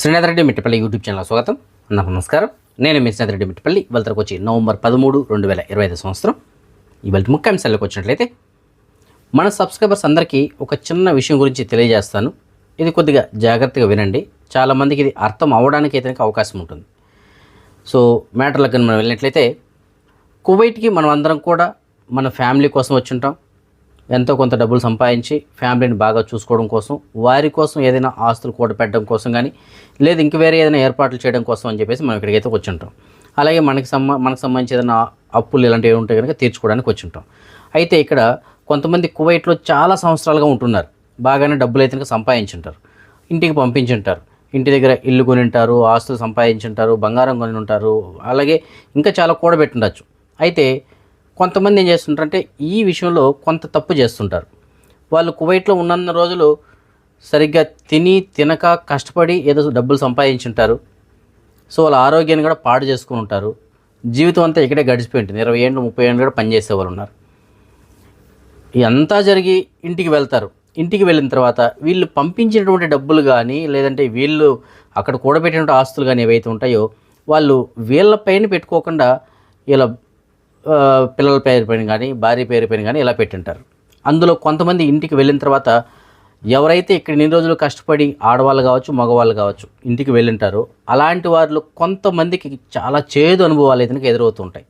Srinath Reddy Mittapalli YouTube channel స్వాగతం. నాకు నమస్కారం. నేను మీ శ్రీనాథ్ రెడ్డి మిట్టపల్లి. ఇవాళకి వచ్చి నవంబర్ పదమూడు రెండు వేల ఇరవై ఐదు సంవత్సరం. ఇవాళ ముఖ్యాంశాలకు వచ్చినట్లయితే మన సబ్స్క్రైబర్స్ అందరికీ ఒక చిన్న విషయం గురించి తెలియజేస్తాను. ఇది కొద్దిగా జాగ్రత్తగా వినండి. చాలామందికి ఇది అర్థం అవ్వడానికి అయితే అవకాశం ఉంటుంది. సో మ్యాటర్లకు మనం వెళ్ళినట్లయితే కువైట్కి మనం అందరం కూడా మన ఫ్యామిలీ కోసం వచ్చి ఉంటాం. ఎంతో కొంత డబ్బులు సంపాదించి ఫ్యామిలీని బాగా చూసుకోవడం కోసం వారి కోసం ఏదైనా ఆస్తులు కూడపెట్టడం కోసం కానీ లేదా ఇంక వేరే ఏదైనా ఏర్పాట్లు చేయడం కోసం అని చెప్పేసి మనం ఇక్కడికైతే వచ్చి ఉంటాం అలాగే మనకి సంబ మనకు సంబంధించి ఏదైనా అప్పులు ఇలాంటివి ఉంటే కనుక తీర్చుకోవడానికి వచ్చి ఉంటాం అయితే ఇక్కడ కొంతమంది కువైట్లో చాలా సంవత్సరాలుగా ఉంటున్నారు. బాగానే డబ్బులు అయితే సంపాదించుంటారు. ఇంటికి పంపించుంటారు. ఇంటి దగ్గర ఇల్లు కొని ఉంటారు ఆస్తులు సంపాదించుంటారు బంగారం కొని ఉంటారు అలాగే ఇంకా చాలా కూడబెట్టుండొచ్చు. అయితే కొంతమంది ఏం చేస్తుంటారంటే ఈ విషయంలో కొంత తప్పు చేస్తుంటారు. వాళ్ళు కువైట్లో ఉన్నన్న రోజులు సరిగ్గా తిని తినక కష్టపడి ఏదో డబ్బులు సంపాదించుంటారు. సో వాళ్ళ ఆరోగ్యాన్ని కూడా పాడు చేసుకుని ఉంటారు. జీవితం అంతా ఇక్కడే గడిచిపోయి ఉంటుంది. ఇరవై ఏళ్ళు ముప్పై ఏళ్ళు కూడా పనిచేసే వాళ్ళు ఉన్నారు. ఇదంతా జరిగి ఇంటికి వెళ్తారు. ఇంటికి వెళ్ళిన తర్వాత వీళ్ళు పంపించినటువంటి డబ్బులు కానీ లేదంటే వీళ్ళు అక్కడ కూడబెట్టినటువంటి ఆస్తులు కానీ ఏవైతే ఉంటాయో వాళ్ళు వీళ్ళ పైన పెట్టుకోకుండా ఇలా పిల్లల పేరు పైన కానీ భార్య పేరు పైన కానీ ఇలా పెట్టింటారు. అందులో కొంతమంది ఇంటికి వెళ్ళిన తర్వాత ఎవరైతే ఇక్కడ ఇన్ని రోజులు కష్టపడి ఆడవాళ్ళు కావచ్చు మగవాళ్ళు కావచ్చు ఇంటికి వెళ్ళింటారో అలాంటి వారిలో కొంతమందికి చాలా చేదు అనుభవాలు అయితే ఎదురవుతుంటాయి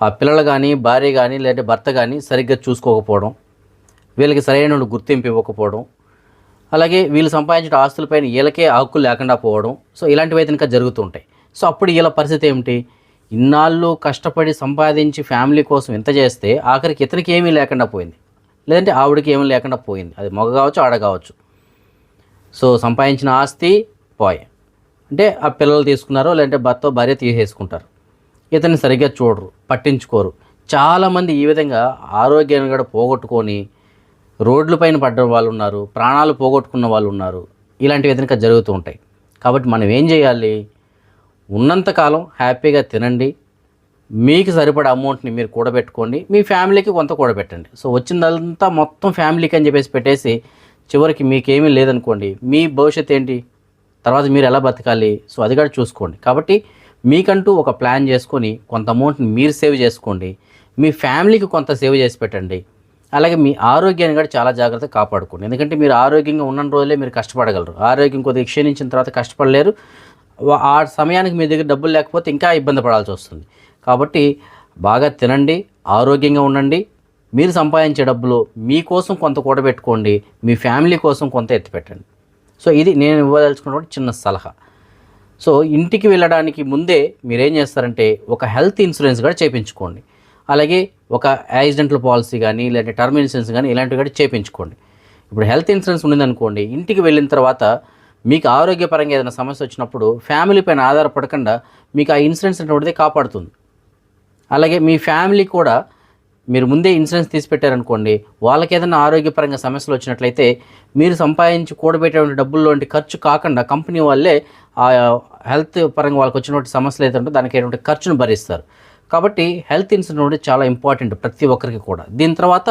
ఆ పిల్లలు కానీ భార్య కానీ లేదంటే భర్త కానీ సరిగ్గా చూసుకోకపోవడం వీళ్ళకి సరైన గుర్తింపు ఇవ్వకపోవడం అలాగే వీళ్ళు సంపాదించిన ఆస్తులపైన వీళ్ళకే హక్కులు లేకుండా పోవడం సో ఇలాంటివి అయితే ఇంకా జరుగుతుంటాయి సో అప్పుడు వీళ్ళ పరిస్థితి ఏమిటి? ఇన్నాళ్ళు కష్టపడి సంపాదించి ఫ్యామిలీ కోసం ఇంత చేస్తే ఆఖరికి ఇతనికి ఏమీ లేకుండా పోయింది. లేదంటే ఆవిడకి ఏమీ లేకుండా పోయింది. అది మగ కావచ్చు ఆడ కావచ్చు. సో సంపాదించిన ఆస్తి పోయే. అంటే ఆ పిల్లలు తీసుకున్నారో లేదంటే భర్త భార్య తీసేసుకుంటారు. ఇతన్ని సరిగ్గా చూడరు పట్టించుకోరు. చాలామంది ఈ విధంగా ఆరోగ్యాన్ని కూడా పోగొట్టుకొని రోడ్లపైన పడ్డ వాళ్ళు ఉన్నారు ప్రాణాలు పోగొట్టుకున్న వాళ్ళు ఉన్నారు. ఇలాంటివి ఏదైనా జరుగుతూ ఉంటాయి. కాబట్టి మనం ఏం చేయాలి? ఉన్నంతకాలం హ్యాపీగా తినండి. మీకు సరిపడే అమౌంట్ని మీరు కూడబెట్టుకోండి. మీ ఫ్యామిలీకి కొంత కూడబెట్టండి. సో వచ్చిందంతా మొత్తం ఫ్యామిలీకి అని చెప్పేసి పెట్టేసి చివరికి మీకేమీ లేదనుకోండి. మీ భవిష్యత్ ఏంటి? తర్వాత మీరు ఎలా బతకాలి? సో అది కూడా చూసుకోండి. కాబట్టి మీకంటూ ఒక ప్లాన్ చేసుకొని కొంత అమౌంట్ని మీరు సేవ్ చేసుకోండి. మీ ఫ్యామిలీకి కొంత సేవ్ చేసి పెట్టండి. అలాగే మీ ఆరోగ్యాన్ని కూడా చాలా జాగ్రత్తగా కాపాడుకోండి. ఎందుకంటే మీరు ఆరోగ్యంగా ఉన్న రోజులే మీరు కష్టపడగలరు. ఆరోగ్యం కొద్దిగా క్షీణించిన తర్వాత కష్టపడలేరు. ఆ సమయానికి మీ దగ్గర డబ్బులు లేకపోతే ఇంకా ఇబ్బంది పడాల్సి వస్తుంది. కాబట్టి బాగా తినండి ఆరోగ్యంగా ఉండండి. మీరు సంపాదించే డబ్బులు మీకోసం కొంత కూడబెట్టుకోండి మీ ఫ్యామిలీ కోసం కొంత ఎత్తిపెట్టండి సో ఇది నేను ఇవ్వదలుచుకున్నటువంటి చిన్న సలహా. సో ఇంటికి వెళ్ళడానికి ముందే మీరేం చేస్తారంటే ఒక హెల్త్ ఇన్సూరెన్స్ కూడా చేయించుకోండి అలాగే ఒక యాక్సిడెంటల్ పాలసీ కానీ లేదంటే టర్మ్ ఇన్సూరెన్స్ కానీ ఇలాంటివి కూడా చేయించుకోండి ఇప్పుడు హెల్త్ ఇన్సూరెన్స్ ఉండిందనుకోండి ఇంటికి వెళ్ళిన తర్వాత మీకు ఆరోగ్యపరంగా ఏదైనా సమస్య వచ్చినప్పుడు ఫ్యామిలీ పైన ఆధారపడకుండా మీకు ఆ ఇన్సూరెన్స్ అనేటువంటిది కాపాడుతుంది. అలాగే మీ ఫ్యామిలీ కూడా మీరు ముందే ఇన్సూరెన్స్ తీసి పెట్టారనుకోండి వాళ్ళకి ఏదైనా ఆరోగ్యపరంగా సమస్యలు వచ్చినట్లయితే మీరు సంపాదించి కూడబెట్టేటువంటి డబ్బుల్లోంటి ఖర్చు కాకుండా కంపెనీ వాళ్ళే ఆ హెల్త్ పరంగా వాళ్ళకి వచ్చినటువంటి సమస్యలు ఏదంటే దానికి అయినటువంటి ఖర్చును భరిస్తారు. కాబట్టి హెల్త్ ఇన్సూరెన్స్ అనేది చాలా ఇంపార్టెంట్ ప్రతి ఒక్కరికి కూడా. దీని తర్వాత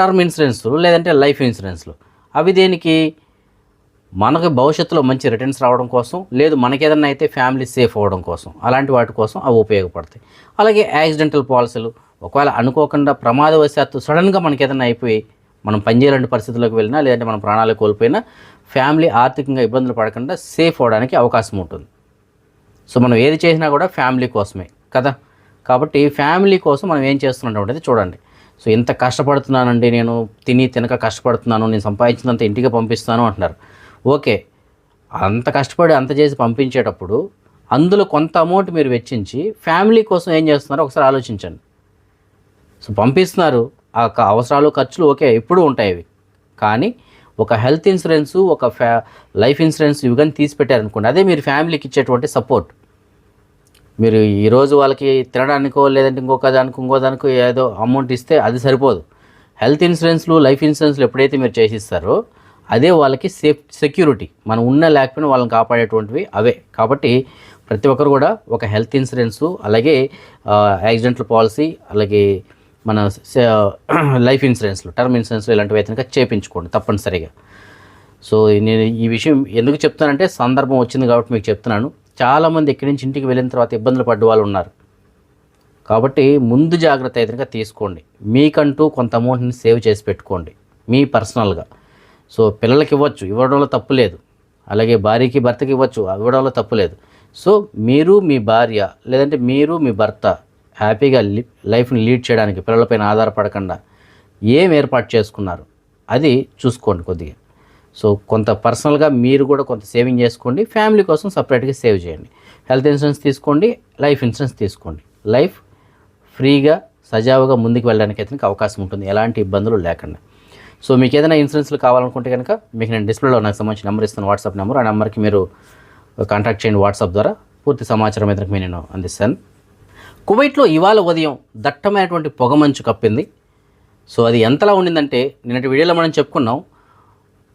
టర్మ్ ఇన్సూరెన్స్లు లేదంటే లైఫ్ ఇన్సూరెన్స్లు అవి దేనికి? మనకు భవిష్యత్తులో మంచి రిటర్న్స్ రావడం కోసం లేదు మనకేదన్నా అయితే ఫ్యామిలీ సేఫ్ అవ్వడం కోసం అలాంటి వాటి కోసం అవి ఉపయోగపడతాయి. అలాగే యాక్సిడెంటల్ పాలసీలు ఒకవేళ అనుకోకుండా ప్రమాదవశాత్తు సడన్గా మనకి ఏదైనా అయిపోయి మనం పనిచేయాలంటే పరిస్థితుల్లోకి వెళ్ళినా లేదంటే మన ప్రాణాలు కోల్పోయినా ఫ్యామిలీ ఆర్థికంగా ఇబ్బందులు పడకుండా సేఫ్ అవడానికి అవకాశం ఉంటుంది. సో మనం ఏది చేసినా కూడా ఫ్యామిలీ కోసమే కదా? కాబట్టి ఫ్యామిలీ కోసం మనం ఏం చేస్తున్నటువంటిది చూడండి. సో ఇంత కష్టపడుతున్నానండి నేను తిని తినక కష్టపడుతున్నాను నేను సంపాదించినంత ఇంటికి పంపిస్తాను అంటున్నారు. ఓకే అంత కష్టపడి అంత చేసి పంపించేటప్పుడు అందులో కొంత అమౌంట్ మీరు వెచ్చించి ఫ్యామిలీ కోసం ఏం చేస్తున్నారో ఒకసారి ఆలోచించండి. సో పంపిస్తున్నారు. ఆ అవసరాలు ఖర్చులు ఓకే ఎప్పుడూ ఉంటాయి అవి కానీ ఒక హెల్త్ ఇన్సూరెన్స్ ఒక ఫ్యా లైఫ్ ఇన్సూరెన్స్ ఇవి కానీ తీసి పెట్టారనుకోండి అదే మీరు ఫ్యామిలీకి ఇచ్చేటువంటి సపోర్ట్ మీరు ఈరోజు వాళ్ళకి తినడానికో లేదంటే ఇంకొక దానికి ఇంకో దానికో ఏదో అమౌంట్ ఇస్తే అది సరిపోదు. హెల్త్ ఇన్సూరెన్స్లు లైఫ్ ఇన్సూరెన్స్లు ఎప్పుడైతే మీరు చేసిస్తారో అదే వాళ్ళకి సేఫ్ సెక్యూరిటీ. మనం ఉన్న లేకపోయినా వాళ్ళని కాపాడేటువంటివి అవే. కాబట్టి ప్రతి ఒక్కరు కూడా ఒక హెల్త్ ఇన్సూరెన్సు అలాగే యాక్సిడెంటల్ పాలసీ అలాగే మన లైఫ్ ఇన్సూరెన్స్లు టర్మ్ ఇన్సూరెన్స్లు ఇలాంటివి అయితే చేపించుకోండి చేయించుకోండి తప్పనిసరిగా. సో నేను ఈ విషయం ఎందుకు చెప్తానంటే సందర్భం వచ్చింది కాబట్టి మీకు చెప్తున్నాను. చాలామంది ఇక్కడి నుంచి ఇంటికి వెళ్ళిన తర్వాత ఇబ్బందులు పడ్డ వాళ్ళు ఉన్నారు. కాబట్టి ముందు జాగ్రత్త అయితే తీసుకోండి. మీకంటూ కొంత అమౌంట్ని సేవ్ చేసి పెట్టుకోండి. మీ పర్సనల్గా సో పిల్లలకి ఇవ్వచ్చు ఇవ్వడంలో తప్పు లేదు. అలాగే భార్యకి భర్తకి ఇవ్వచ్చు ఇవ్వడంలో తప్పు లేదు. సో మీరు మీ భార్య లేదంటే మీరు మీ భర్త హ్యాపీగా లైఫ్ని లీడ్ చేయడానికి పిల్లలపైన ఆధారపడకుండా ఏం ఏర్పాటు చేసుకున్నారు అది చూసుకోండి కొద్దిగా. సో కొంత పర్సనల్గా మీరు కూడా కొంత సేవింగ్ చేసుకోండి ఫ్యామిలీ కోసం సపరేట్గా సేవ్ చేయండి. హెల్త్ ఇన్సూరెన్స్ తీసుకోండి లైఫ్ ఇన్సూరెన్స్ తీసుకోండి. లైఫ్ ఫ్రీగా సజావుగా ముందుకు వెళ్ళడానికి అయితే అవకాశం ఉంటుంది ఎలాంటి ఇబ్బందులు లేకుండా. సో మీకు ఏదైనా ఇన్సూరెన్స్లు కావాలనుకుంటే కనుక మీకు నేను డిస్ప్లేలో నాకు సంబంధించిన నెంబర్ ఇస్తాను వాట్సాప్ నెంబర్ ఆ నెంబర్కి మీరు కాంటాక్ట్ చేయండి వాట్సాప్ ద్వారా. పూర్తి సమాచారం అయితే నేను అందిస్తాను. కువైట్లో ఇవాళ ఉదయం దట్టమైనటువంటి పొగమంచు కప్పింది. సో అది ఎంతలా ఉండిందంటే నిన్నటి వీడియోలో మనం చెప్పుకున్నాం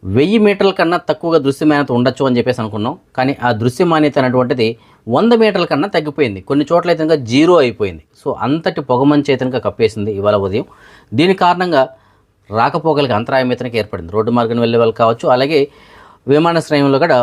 వెయ్యి మీటర్ల కన్నా తక్కువగా దృశ్యమాన్యత ఉండొచ్చు అని చెప్పేసి అనుకున్నాం. కానీ ఆ దృశ్యమాన్యత అనేటువంటిది వంద మీటర్ల కన్నా తగ్గిపోయింది. కొన్ని చోట్ల అయితే ఇంకా జీరో అయిపోయింది. సో అంతటి పొగమంచు అయితే ఇంకా కప్పేసింది ఇవాళ ఉదయం. దీని కారణంగా రాకపోకలకి అంతరాయం అయితే ఏర్పడింది. రోడ్డు మార్గం వెళ్ళే వాళ్ళు కావచ్చు అలాగే విమానాశ్రయంలో కూడా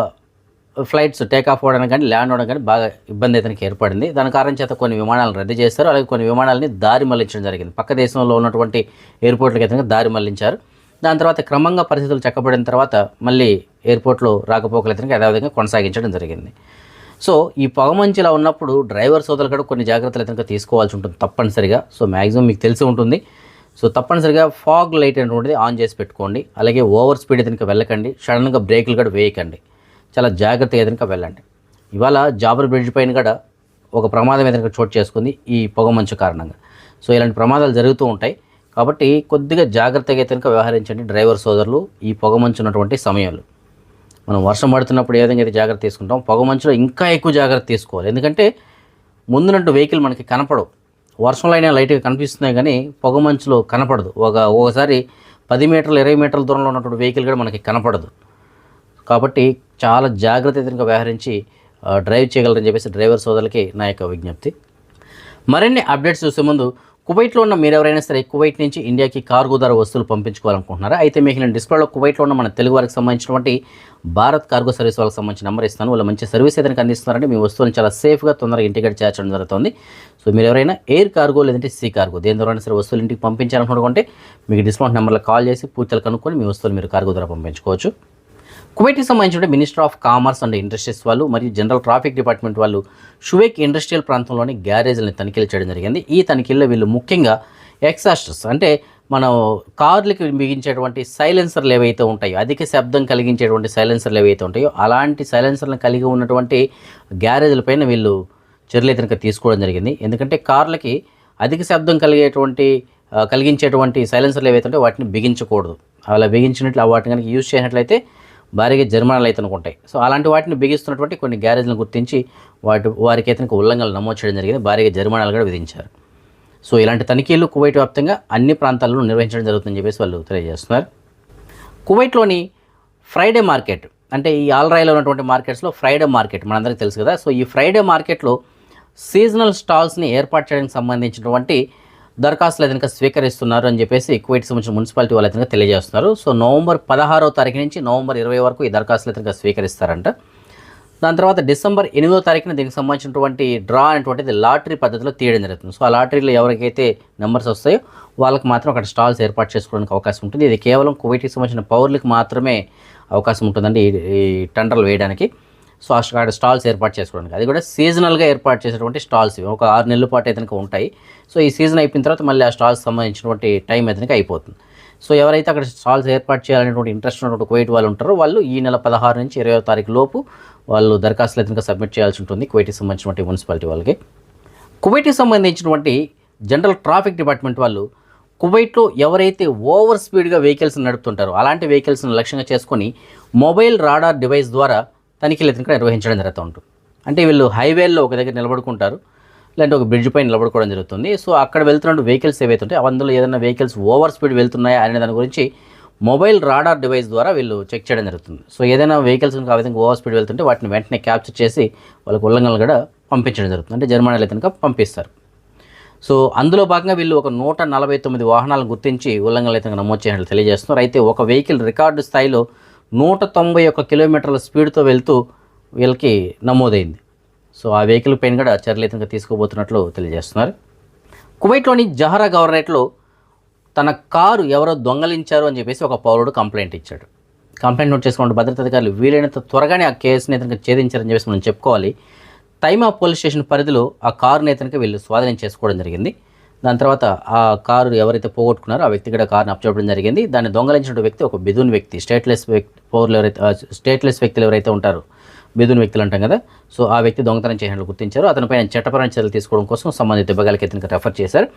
ఫ్లైట్స్ టేక్ ఆఫ్ అవ్వడానికి కానీ ల్యాండ్ అవ్వడం కానీ బాగా ఇబ్బంది అయితే ఏర్పడింది. దాని కారణం చేత కొన్ని విమానాలను రద్దు చేస్తారు అలాగే కొన్ని విమానాలని దారి మళ్ళించడం జరిగింది. పక్క దేశంలో ఉన్నటువంటి ఎయిర్పోర్ట్లకి అయితే దారి మళ్ళించారు. దాని తర్వాత క్రమంగా పరిస్థితులు చక్కబడిన తర్వాత మళ్ళీ ఎయిర్పోర్ట్లో రాకపోకలు అయితే యథావిధంగా కొనసాగించడం జరిగింది. సో ఈ పొగమంచిలా ఉన్నప్పుడు డ్రైవర్ సోదరులు కూడా కొన్ని జాగ్రత్తలు అయితే తీసుకోవాల్సి ఉంటుంది తప్పనిసరిగా. సో మ్యాక్సిమం మీకు తెలిసి ఉంటుంది. సో తప్పనిసరిగా ఫాగ్ లైట్ అనేటువంటిది ఆన్ చేసి పెట్టుకోండి. అలాగే ఓవర్ స్పీడ్ అయితే వెళ్ళకండి. సడన్గా బ్రేకులు కూడా వేయకండి. చాలా జాగ్రత్తగా ఏదైనా వెళ్ళండి. ఇవాళ జాబర్ బ్రిడ్జ్ పైన కూడా ఒక ప్రమాదం ఏదైనా చోటు చేసుకుంది ఈ పొగమంచు కారణంగా. సో ఇలాంటి ప్రమాదాలు జరుగుతూ ఉంటాయి. కాబట్టి కొద్దిగా జాగ్రత్తగా అయితే కనుక వ్యవహరించండి డ్రైవర్ సోదరులు ఈ పొగమంచు ఉన్నటువంటి సమయంలో. మనం వర్షం పడుతున్నప్పుడు ఏ విధంగా అయితే జాగ్రత్త తీసుకుంటాం పొగమంచులో ఇంకా ఎక్కువ జాగ్రత్త తీసుకోవాలి. ఎందుకంటే ముందున్నట్టు వెహికల్ మనకి కనపడవు. వర్షంలో అయినా లైట్గా కనిపిస్తున్నాయి కానీ పొగమంచులో కనపడదు. ఒక ఒకసారి పది మీటర్లు ఇరవై మీటర్ల దూరంలో ఉన్నటువంటి వెహికల్ కూడా మనకి కనపడదు. కాబట్టి చాలా జాగ్రత్తగా వ్యవహరించి డ్రైవ్ చేయగలరని చెప్పేసి డ్రైవర్ సోదరులకి నా యొక్క విజ్ఞప్తి. మరిన్ని అప్డేట్స్ చూసే ముందు కువైట్లో ఉన్న మీరు ఎవరైనా సరే కువైట్ నుంచి ఇండియాకి కార్గో ద్వారా వస్తువులు పంపించుకోవాలనుకుంటున్నారా? అయితే మీకు నేను డిస్ప్లేలో కువైట్లో ఉన్న మన తెలుగు వారికి సంబంధించినటువంటి భారత్ కార్గో సర్వీస్ వాళ్ళకి సంబంధించిన నెంబర్ ఇస్తాను. వాళ్ళు మంచి సర్వీస్ ఏదైనా అందిస్తున్నారంటే మీ వస్తువులను చాలా సేఫ్గా తొందరగా ఇంటిగ్రేట్ చేర్చడం జరుగుతుంది. సో మీరు ఎవరైనా ఎయిర్ కార్గో లేదంటే సీ కార్గో దేని ద్వారా సరే వస్తువులు ఇంటికి పంపించాలనుకుంటే మీకు డిస్కౌంట్ నెంబర్లో కాల్ చేసి పూర్తిగా కనుక్కొని మీ వస్తువులు మీరు కార్గో ద్వారా పంపించుకోవచ్చు. కువైట్కి సంబంధించిన minister of commerce and industries వాళ్ళు మరియు జనరల్ ట్రాఫిక్ డిపార్ట్మెంట్ వాళ్ళు షువేక్ ఇండస్ట్రియల్ ప్రాంతంలోని గ్యారేజ్లను తనిఖీలు చేయడం జరిగింది. ఈ తనిఖీల్లో వీళ్ళు ముఖ్యంగా ఎక్సాస్టర్స్ అంటే మనం కార్లకి బిగించేటువంటి సైలెన్సర్లు ఏవైతే ఉంటాయో అధిక శబ్దం కలిగించేటువంటి సైలెన్సర్లు ఏవైతే ఉంటాయో అలాంటి సైలెన్సర్లను కలిగి ఉన్నటువంటి గ్యారేజ్లపైన వీళ్ళు చర్యలు కనుక తీసుకోవడం జరిగింది. ఎందుకంటే కార్లకి అధిక శబ్దం కలిగేటువంటి కలిగించేటువంటి సైలెన్సర్లు ఏవైతే ఉంటాయో వాటిని బిగించకూడదు. అలా బిగించినట్లు వాటిని కనుక యూజ్ చేసినట్లయితే భారీగా జరిమానాలు అయితే ఉంటాయి. సో అలాంటి వాటిని బిగిస్తున్నటువంటి కొన్ని గ్యారేజ్లను గుర్తించి వాటి వారికి అయితే ఉల్లంఘనలు నమోదు చేయడం జరిగింది. భారీగా జరిమానాలు కూడా విధించారు. సో ఇలాంటి తనిఖీలు కువైట్ వ్యాప్తంగా అన్ని ప్రాంతాల్లో నిర్వహించడం జరుగుతుందని చెప్పేసి వాళ్ళు తెలియజేస్తున్నారు. కువైట్లోని ఫ్రైడే మార్కెట్ అంటే ఈ ఆల్రాయిలో ఉన్నటువంటి మార్కెట్స్లో ఫ్రైడే మార్కెట్ మనందరికీ తెలుసు కదా. సో ఈ ఫ్రైడే మార్కెట్లో సీజనల్ స్టాల్స్ని ఏర్పాటు చేయడానికి సంబంధించినటువంటి దరఖాస్తులు అయితే స్వీకరిస్తున్నారు అని చెప్పేసి కువైట్ సంబంధించిన మున్సిపాలిటీ వాళ్ళు అయితే తెలియజేస్తున్నారు. సో నవంబర్ పదహారవ తారీఖు నుంచి నవంబర్ ఇరవై వరకు ఈ దరఖాస్తులు అయితే స్వీకరిస్తారంట. దాని తర్వాత డిసెంబర్ ఎనిమిదో తారీఖున దీనికి సంబంధించినటువంటి డ్రా అనేటువంటిది లాటరీ పద్ధతిలో తీయడం జరుగుతుంది. సో ఆ లాటరీలో ఎవరికైతే నెంబర్స్ వస్తాయో వాళ్ళకి మాత్రం అక్కడ స్టాల్స్ ఏర్పాటు చేసుకోవడానికి అవకాశం ఉంటుంది. ఇది కేవలం కువైట్కి సంబంధించిన పౌరులకు మాత్రమే అవకాశం ఉంటుందండి ఈ టెండర్లు వేయడానికి. సో అక్కడ స్టాల్స్ ఏర్పాటు చేసుకోవడానికి. అది కూడా సీజనల్గా ఏర్పాటు చేసేటువంటి స్టాల్స్ ఇవి. ఒక ఆరు నెలల పాటు ఏదైనా ఉంటాయి. సో ఈ సీజన్ అయిపోయిన తర్వాత మళ్ళీ ఆ స్టాల్స్ సంబంధించినటువంటి టైం అయితే అయిపోతుంది. సో ఎవరైతే అక్కడ స్టాల్స్ ఏర్పాటు చేయాలనేటువంటి ఇంట్రెస్ట్ ఉన్నటువంటి కువైట్ వాళ్ళు ఉంటారో వాళ్ళు ఈ నెల పదహారు నుంచి ఇరవై తారీఖు లోపు వాళ్ళు దరఖాస్తులు అయితే సబ్మిట్ చేయాల్సి ఉంటుంది కువైట్కి సంబంధించినటువంటి మున్సిపాలిటీ వాళ్ళకి. కువైట్కి సంబంధించినటువంటి జనరల్ ట్రాఫిక్ డిపార్ట్మెంట్ వాళ్ళు కువైట్లో ఎవరైతే ఓవర్ స్పీడ్గా వెహికల్స్ని నడుపుతుంటారో అలాంటి వెహికల్స్ని లక్ష్యంగా చేసుకొని మొబైల్ రాడార్ డివైస్ ద్వారా తనిఖీలు అయితే నిర్వహించడం జరుగుతూ ఉంటుంది. అంటే వీళ్ళు హైవేల్లో ఒక దగ్గర నిలబడుకుంటారు లేదంటే ఒక బ్రిడ్జ్ పైన నిలబడుకోవడం జరుగుతుంది. సో అక్కడ వెళ్తున్న వెహికల్స్ ఏవైతే ఉంటాయో అందులో ఏదైనా వెహికల్స్ ఓవర్ స్పీడ్ వెళ్తున్నాయా అనే దాని గురించి మొబైల్ రాడార్ డివైస్ ద్వారా వీళ్ళు చెక్ చేయడం జరుగుతుంది. సో ఏదైనా వెహికల్స్ కనుక ఆ విధంగా ఓవర్ స్పీడ్ వెళ్తుంటే వాటిని వెంటనే క్యాప్చర్ చేసి వాళ్ళకి ఉల్లంఘనలు కూడా పంపించడం జరుగుతుంది. అంటే జరిమానాలు అయితే కనుక పంపిస్తారు. సో అందులో భాగంగా వీళ్ళు ఒక నూట నలభై తొమ్మిది వాహనాలను గుర్తించి ఉల్లంఘనలు అయితే నమోదు చేయనట్లు తెలియజేస్తున్నారు. అయితే ఒక వెహికల్ రికార్డు స్థాయిలో నూట తొంభై ఒక్క కిలోమీటర్ల స్పీడ్తో వెళ్తూ వీళ్ళకి నమోదైంది. సో ఆ వెహికల్ పైన కూడా చర్యలు అయితే తీసుకోబోతున్నట్లు తెలియజేస్తున్నారు. కువైట్లోని జహరా గవర్నరేట్లో తన కారు ఎవరో దొంగలించారు అని చెప్పేసి ఒక పౌరుడు కంప్లైంట్ ఇచ్చాడు. కంప్లైంట్ నోట్ చేసుకున్న భద్రతా అధికారులు వీలైనంత త్వరగానే ఆ కేసుని ఇతనికి ఛేదించారని చెప్పేసి మనం చెప్పుకోవాలి. తైమా పోలీస్ స్టేషన్ పరిధిలో ఆ కారుని ఇతనికి వీళ్ళు స్వాధీనం చేసుకోవడం జరిగింది. దాని తర్వాత ఆ కారు ఎవరైతే పోగొట్టుకున్నారో ఆ వ్యక్తి కూడా కారును అప్పచెప్పడం జరిగింది. దాన్ని దొంగలించిన వ్యక్తి ఒక బిదున్ వ్యక్తి స్టేట్లెస్ వ్యక్తి పౌరులు ఎవరైతే స్టేట్లెస్ వ్యక్తులు ఎవరైతే ఉంటారో బిదున్ వ్యక్తులు అంటాం కదా సో ఆ వ్యక్తి దొంగతనం చేసినట్లు గుర్తించారు. అతనిపై చట్టపరమైన చర్యలు తీసుకోవడం కోసం సంబంధిత విభాగాలకి ఇతనికి రెఫర్ చేశారు.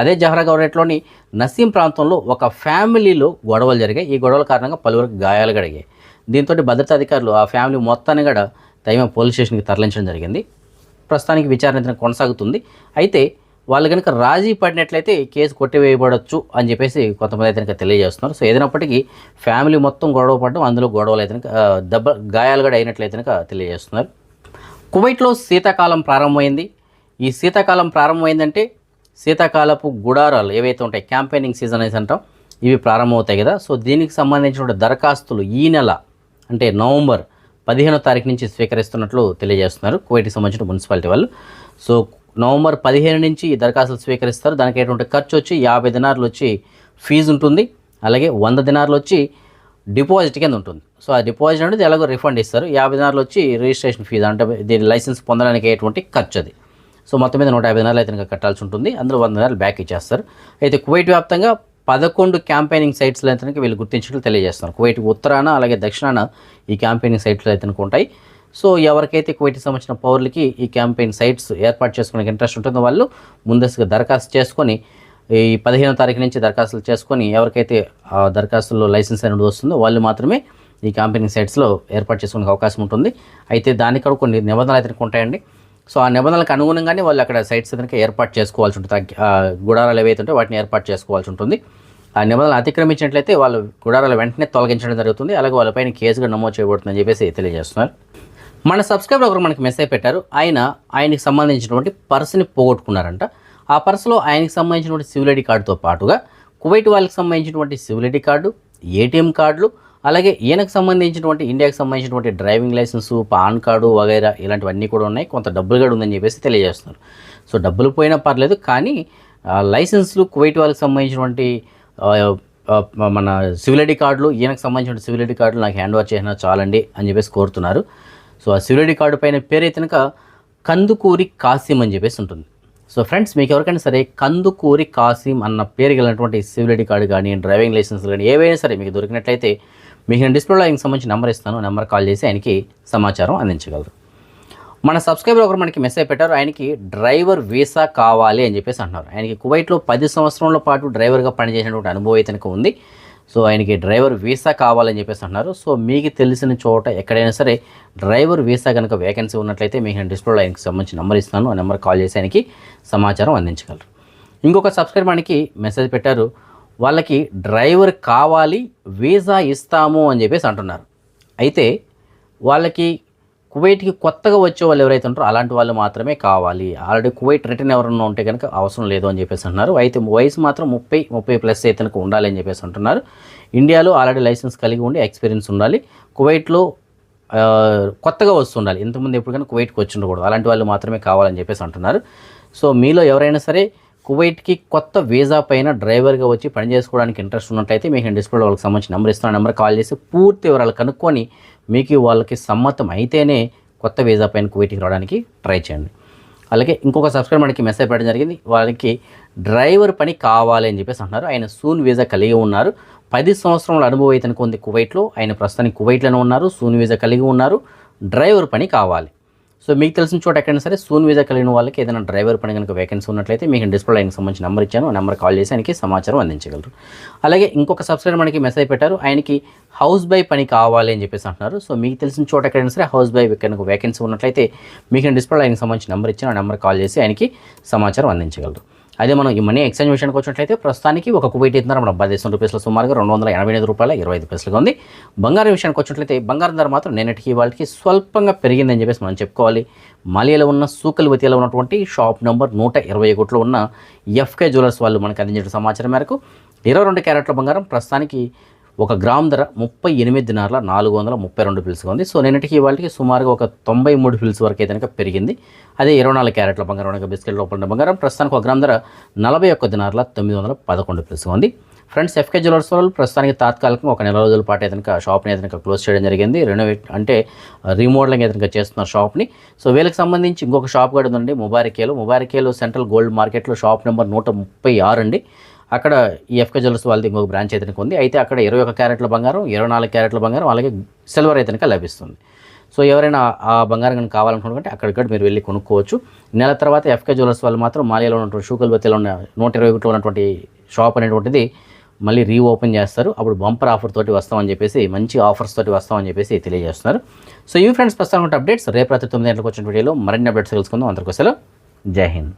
అదే జహరాగౌరేట్లోని నసీం ప్రాంతంలో ఒక ఫ్యామిలీలో గొడవలు జరిగాయి. ఈ గొడవల కారణంగా పలువురికి గాయాలు గడిగాయి. దీంతో భద్రతా అధికారులు ఆ ఫ్యామిలీ మొత్తాన్ని కూడా తైమ పోలీస్ స్టేషన్కి తరలించడం జరిగింది. ప్రస్తుతానికి విచారణ కొనసాగుతుంది. అయితే వాళ్ళు కనుక రాజీ పడినట్లయితే కేసు కొట్టివేయబడచ్చు అని చెప్పేసి కొంతమంది అయితే కనుక తెలియజేస్తున్నారు. సో ఏదైనప్పటికీ ఫ్యామిలీ మొత్తం గొడవ పడడం అందులో గొడవలు అయితే దెబ్బ గాయాలు కూడా అయినట్లయితే కనుక తెలియజేస్తున్నారు. కువైట్లో శీతాకాలం ప్రారంభమైంది. ఈ శీతాకాలం ప్రారంభమైందంటే శీతాకాలపు గుడారాలు ఏవైతే ఉంటాయి క్యాంపెయినింగ్ సీజన్ అనేసి అంటాం ఇవి ప్రారంభమవుతాయి కదా. సో దీనికి సంబంధించిన దరఖాస్తులు ఈ నెల అంటే నవంబర్ పదిహేనో తారీఖు నుంచి స్వీకరిస్తున్నట్లు తెలియజేస్తున్నారు కువైట్కి సంబంధించిన మున్సిపాలిటీ వాళ్ళు. సో నవంబర్ పదిహేను నుంచి ఈ దరఖాస్తులు స్వీకరిస్తారు. దానికి ఎటువంటి ఖర్చు వచ్చి యాభై దినార్లు వచ్చి ఫీజు ఉంటుంది. అలాగే వంద దినార్లు వచ్చి డిపాజిట్ కింద ఉంటుంది. సో ఆ డిపాజిట్ అనేది ఎలాగో రిఫండ్ ఇస్తారు. యాభై దినార్లు వచ్చి రిజిస్ట్రేషన్ ఫీజు అంటే దీని లైసెన్స్ పొందడానికి అయ్యేటువంటి ఖర్చు అది. సో మొత్తం మీద నూట యాభై దినాలు అయితే కట్టాల్సి ఉంటుంది. అందులో వంద దినాలు బ్యాక్ ఇచ్చేస్తారు. అయితే కువైట్ వ్యాప్తంగా పదకొండు క్యాంపెయినింగ్ సైట్స్లో అయితే వీళ్ళు గుర్తించినట్లు తెలియజేస్తున్నారు. కువైట్ ఉత్తరాన అలాగే దక్షిణాన ఈ క్యాంపెయినింగ్ సైట్లు అయితే ఉంటాయి. సో ఎవరికైతే కువైట్కి సంబంధించిన పౌరులకి ఈ క్యాంపెయిన్ సైట్స్ ఏర్పాటు చేసుకోవడానికి ఇంట్రెస్ట్ ఉంటుందో వాళ్ళు ముందస్తుగా దరఖాస్తు చేసుకొని ఈ పదిహేనో తారీఖు నుంచి దరఖాస్తులు చేసుకొని ఎవరికైతే ఆ దరఖాస్తుల్లో లైసెన్స్ అనేది వస్తుందో వాళ్ళు మాత్రమే ఈ క్యాంపెయినింగ్ సైట్స్లో ఏర్పాటు చేసుకునే అవకాశం ఉంటుంది. అయితే దానికి కూడా కొన్ని నిబంధనలు అయితే ఉంటాయండి. సో ఆ నిబంధనలకు అనుగుణంగానే వాళ్ళు అక్కడ సైట్స్ కనుక ఏర్పాటు చేసుకోవాల్సి ఉంటుంది. గుడారాలు ఏవైతే ఉంటే వాటిని ఏర్పాటు చేసుకోవాల్సి ఉంటుంది. ఆ నిబంధనలు అతిక్రమించినట్లయితే వాళ్ళు గుడారాలు వెంటనే తొలగించడం జరుగుతుంది. అలాగే వాళ్ళపైన కేసుగా నమోదు చేయబడుతుందని చెప్పేసి తెలియజేస్తున్నారు. మన సబ్స్క్రైబర్ ఒకరు మనకి మెసేజ్ పెట్టారు. ఆయన ఆయనకి సంబంధించినటువంటి పర్స్ని పోగొట్టుకున్నారంట. ఆ పర్సులో ఆయనకి సంబంధించినటువంటి సివిల్ ఐడి కార్డుతో పాటుగా కువైట్ వాళ్ళకి సంబంధించినటువంటి సివిల్ ఐడి కార్డు ఏటీఎం కార్డులు అలాగే ఈయనకు సంబంధించినటువంటి ఇండియాకి సంబంధించినటువంటి డ్రైవింగ్ లైసెన్సు పాన్ కార్డు వగైరా ఇలాంటివన్నీ కూడా ఉన్నాయి. కొంత డబ్బులు కూడా ఉందని చెప్పేసి తెలియజేస్తున్నారు. సో డబ్బులు పోయినా పర్లేదు కానీ లైసెన్స్లు కువైట్ వాళ్ళకి సంబంధించినటువంటి మన సివిల్ ఐడి కార్డులు ఈయనకు సంబంధించిన సివిల్ ఐడి కార్డులు నాకు హ్యాండ్ ఓవర్ చేసినా చాలండి అని చెప్పేసి కోరుతున్నారు. సో ఆ శివుడి కార్డు పైన పేరు కనుక కందుకూరి కాసిం అని చెప్పేసి ఉంటుంది. సో ఫ్రెండ్స్ మీకు ఎవరికైనా సరే కందుకూరి కాసిం అన్న పేరు కలిగినటువంటి సివిల్ ఐడి కార్డు కానీ డ్రైవింగ్ లైసెన్స్ కానీ ఏవైనా సరే మీకు దొరికినట్లయితే మీకు నేను డిస్ప్లేలో ఆయనకి సంబంధించి నెంబర్ ఇస్తాను. నెంబర్ కాల్ చేసి ఆయనకి సమాచారం అందించగలరు. మన సబ్స్క్రైబర్ ఒకరు మనకి మెసేజ్ పెట్టారు ఆయనకి డ్రైవర్ వీసా కావాలి అని చెప్పేసి అంటున్నారు. ఆయనకి కువైట్లో పది సంవత్సరాల పాటు డ్రైవర్గా పనిచేసినటువంటి అనుభవం అయితే ఉంది. సో ఆయనకి డ్రైవర్ వీసా కావాలని చెప్పేసి అంటున్నారు. సో మీకు తెలిసిన చోట ఎక్కడైనా సరే డ్రైవర్ వీసా కనుక వేకెన్సీ ఉన్నట్లయితే మీకు నేను డిస్ప్లేలో ఆయనకి సంబంధించి నెంబర్ ఇస్తాను. ఆ నెంబర్ కాల్ చేసి ఆయనకి సమాచారం అందించగలరు. ఇంకొక సబ్స్క్రైబర్ మనకి మెసేజ్ పెట్టారు. వాళ్ళకి డ్రైవర్ కావాలి వీసా ఇస్తాము అని చెప్పేసి అంటున్నారు. అయితే వాళ్ళకి కువైట్కి కొత్తగా వచ్చే వాళ్ళు ఎవరైతే ఉంటారో అలాంటి వాళ్ళు మాత్రమే కావాలి. ఆల్రెడీ కువైట్ రిటర్న్ ఎవరన్నా ఉంటే కనుక అవసరం లేదు అని చెప్పేసి అంటున్నారు. అయితే వయసు మాత్రం ముప్పై ముప్పై ప్లస్ అయితే ఉండాలి అని చెప్పేసి అంటున్నారు. ఇండియాలో ఆల్రెడీ లైసెన్స్ కలిగి ఉండి ఎక్స్పీరియన్స్ ఉండాలి. కువైట్లో కొత్తగా వస్తుండాలి. ఇంతకుముందు ఎప్పుడు కానీ కువైట్కి వచ్చి ఉండకూడదు అలాంటి వాళ్ళు మాత్రమే కావాలని చెప్పేసి అంటున్నారు. సో మీలో ఎవరైనా సరే కువైట్కి కొత్త వీసా పైన డ్రైవర్గా వచ్చి పని చేసుకోవడానికి ఇంట్రెస్ట్ ఉన్నట్లయితే మీకు నేను డిస్ప్లేలో వాళ్ళకి సంబంధించిన నెంబర్ ఇస్తున్న నెంబర్ కాల్ చేసి పూర్తి వివరాలు కనుక్కొని మీకు వాళ్ళకి సమ్మతం అయితేనే కొత్త వీసా పైన కువైట్కి రావడానికి ట్రై చేయండి. అలాగే ఇంకొక సబ్స్క్రైబర్ మనకి మెసేజ్ పెట్టడం జరిగింది. వాళ్ళకి డ్రైవర్ పని కావాలి అని చెప్పేసి అంటున్నారు. ఆయన సూన్ వీసా కలిగి ఉన్నారు. పది సంవత్సరముల అనుభవం అయితే ఉంది కువైట్లో ఆయన ప్రస్తుతానికి కువైట్లోనే ఉన్నారు సూన్ వీసా కలిగి ఉన్నారు. డ్రైవర్ పని కావాలి. సో మీకు తెలిసిన చోట ఎక్కడైనా సరే సూన్ వీజా కలిగిన వాళ్ళకి ఏదైనా డ్రైవర్ పని కనుక వేకెన్సీ ఉన్నట్లయితే మీకు డిస్ప్లే ఆయనకి సంబంధించిన నెంబర్ ఇచ్చాను. ఆ నెంబర్ కాల్ చేసి ఆయనకి సమాచారం అందించగలరు. అలాగే ఇంకొక సబ్స్క్రైబర్ మనకి మెసేజ్ పెట్టారు. ఆయనకి హౌస్ బై పని కావాలి అని చెప్పేసి అంటున్నారు. సో మీకు తెలిసిన చోట ఎక్కడైనా సరే హౌస్ బై కనుక వేకెన్సీ ఉన్నట్లయితే మీకు డిస్ప్లే ఆయనకి సంబంధించిన నెంబర్ ఇచ్చాను. ఆ నెంబర్ కాల్ చేసి ఆయనకి సమాచారం అందించగలరు. అదే మనం ఈ మనీ ఎక్స్చేంజ్ విషయానికి వచ్చినట్లయితే ప్రస్తుతానికి ఒక కువైట్ ఇస్తున్నారు మన భారతదేశం రూపీస్లో సుమారుగా రెండు వందల ఎనభై ఎనిమిది రూపాయల ఇరవై ఐదు పైసలుగా ఉంది. బంగారం విషయానికి వచ్చినట్లయితే బంగారం ధర మాత్రం నిన్నటికి వాళ్ళకి స్వల్పంగా పెరిగిందని చెప్పేసి మనం చెప్పుకోవాలి. మాలియాలో ఉన్న సూకల్వతిలో ఉన్నటువంటి షాప్ నెంబర్ నూట ఇరవై ఒకటిలో ఉన్న ఎఫ్కే జ్యువెలర్స్ వాళ్ళు మనకు అందించిన సమాచారం మేరకు ఇరవై రెండు క్యారెట్ల బంగారం ప్రస్తుతానికి ఒక గ్రామ్ ధర ముప్పై ఎనిమిది దినార్ల నాలుగు వందల ముప్పై రెండు పిల్స్గా ఉంది. సో నిన్నటికి వాళ్ళకి సుమారుగా ఒక తొంభై మూడు ఫిల్స్ వరకు అయితే కనుక పెరిగింది. అదే ఇరవై నాలుగు క్యారెట్ల బంగారం అనగా బిస్కెట్ లోపల బంగారం. ప్రస్తుతానికి ఒక గ్రామ్ ధర నలభై ఒక్క దినార్ల తొమ్మిది వందల పదకొండు ఫిల్స్గా ఉంది. ఫ్రెండ్స్ ఎఫ్కే జ్యువెలర్స్ వాళ్ళు ప్రస్తుతానికి తాత్కాలికంగా ఒక నెల రోజుల పాటు అయితే షాప్ని ఏదైనా క్లోజ్ చేయడం జరిగింది. రెనోవేట్ అంటే రీమోడలింగ్ ఏదైనా చేస్తున్న చేస్తున్నారు షాప్ని. సో వీళ్ళకి సంబంధించి ఇంకొక షాప్ కూడా ఉందండి. ముబారికేలో ముబారికేలో సెంట్రల్ గోల్డ్ మార్కెట్లో షాప్ నెంబర్ నూట ముప్పై ఆరు అండి. అక్కడ ఈ ఎఫ్కే జ్యువెలర్స్ వాళ్ళది ఇంకొక బ్రాంచ్ అయితే ఉంది. అయితే అక్కడ ఇరవై ఒక క్యారెట్ల బంగారం ఇరవై నాలుగు క్యారెట్ల బంగారం అలాగే సిల్వర్ అయితే కనుక లభిస్తుంది. సో ఎవరైనా ఆ బంగారం కనుక కావాలనుకుంటే అక్కడిక్కడ మీరు వెళ్ళి కొనుక్కోవచ్చు. నెల తర్వాత ఎఫ్కే జ్యువెలర్స్ వాళ్ళు మాత్రం మాలియాలో ఉన్నటువంటి షూకల్బత్తిలో ఉన్న నూట ఇరవై ఒకటిలో ఉన్నటువంటి షాప్ అనేటువంటిది మళ్ళీ రీఓపెన్ చేస్తారు. అప్పుడు బంపర్ ఆఫర్ తోటి వస్తామని చెప్పేసి మంచి ఆఫర్స్ తోటి వస్తామని చెప్పేసి తెలియజేస్తున్నారు. సో ఈ ఫ్రెండ్స్ ప్రస్తుతం అప్డేట్స్. రేపు రాత్రి తొమ్మిది గంటలకు వచ్చిన వీడియోలో మరిన్ని అప్డేట్స్ తెలుసుకుందాం. అందరికోసం జై హింద్.